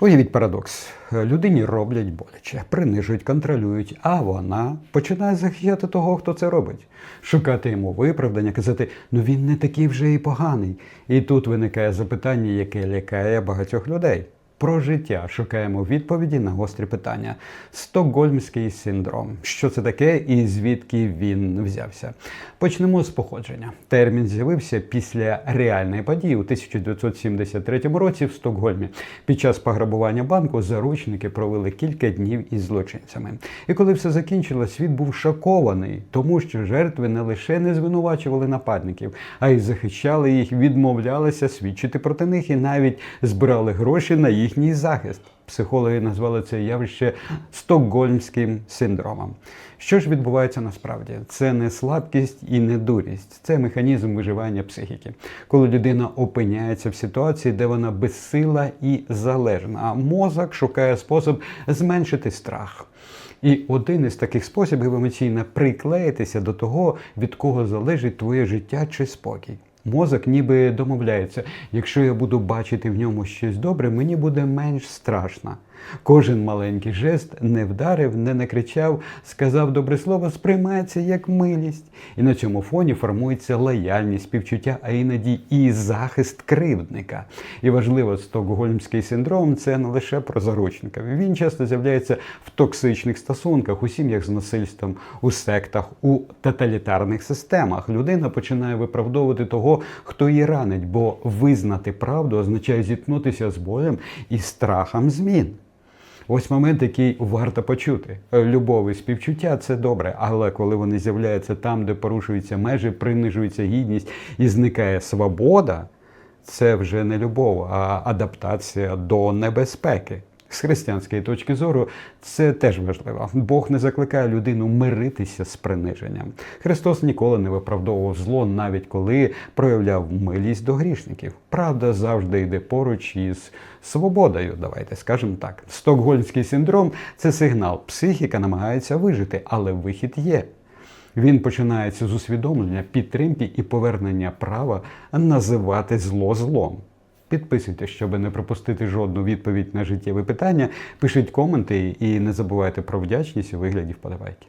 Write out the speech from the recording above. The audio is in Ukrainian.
Уявіть парадокс. Людині роблять боляче, принижують, контролюють, а вона починає захищати того, хто це робить, шукати йому виправдання, казати, ну він не такий вже і поганий. І тут виникає запитання, яке лякає багатьох людей. Про життя шукаємо відповіді на гострі питання. Стокгольмський синдром. Що це таке і звідки він взявся? Почнемо з походження. Термін з'явився після реальної події у 1973 році в Стокгольмі. Під час пограбування банку заручники провели кілька днів із злочинцями. І коли все закінчилось, світ був шокований, тому що жертви не лише не звинувачували нападників, а й захищали їх, відмовлялися свідчити проти них і навіть збирали гроші на їхній захист. Психологи назвали це явище стокгольмським синдромом. Що ж відбувається насправді? Це не слабкість і не дурість, це механізм виживання психіки, коли людина опиняється в ситуації, де вона безсила і залежна, а мозок шукає спосіб зменшити страх. І один із таких способів емоційно приклеїтися до того, від кого залежить твоє життя чи спокій. Мозок ніби домовляється, якщо я буду бачити в ньому щось добре, мені буде менш страшно. Кожен маленький жест не вдарив, не накричав, сказав добре слово, сприймається як милість. І на цьому фоні формується лояльність, співчуття, а іноді і захист кривдника. І важливо, стокгольмський синдром це не лише про заручника. Він часто з'являється в токсичних стосунках, у сім'ях з насильством, у сектах, у тоталітарних системах. Людина починає виправдовувати того, хто її ранить, бо визнати правду означає зіткнутися з болем і страхом змін. Ось момент, який варто почути. Е, Любов і співчуття це добре, але коли вони з'являються там, де порушуються межі, принижується гідність і зникає свобода, це вже не любов, а адаптація до небезпеки. З християнської точки зору це теж важливо. Бог не закликає людину миритися з приниженням. Христос ніколи не виправдовував зло, навіть коли проявляв милість до грішників. Правда завжди йде поруч із свободою. Давайте скажемо так. Стокгольмський синдром це сигнал. Психіка намагається вижити, але вихід є. Він починається з усвідомлення, підтримки і повернення права називати зло злом. Підписуйтесь, щоб не пропустити жодну відповідь на життєві питання. Пишіть коменти і не забувайте про вдячність у вигляді вподобайки.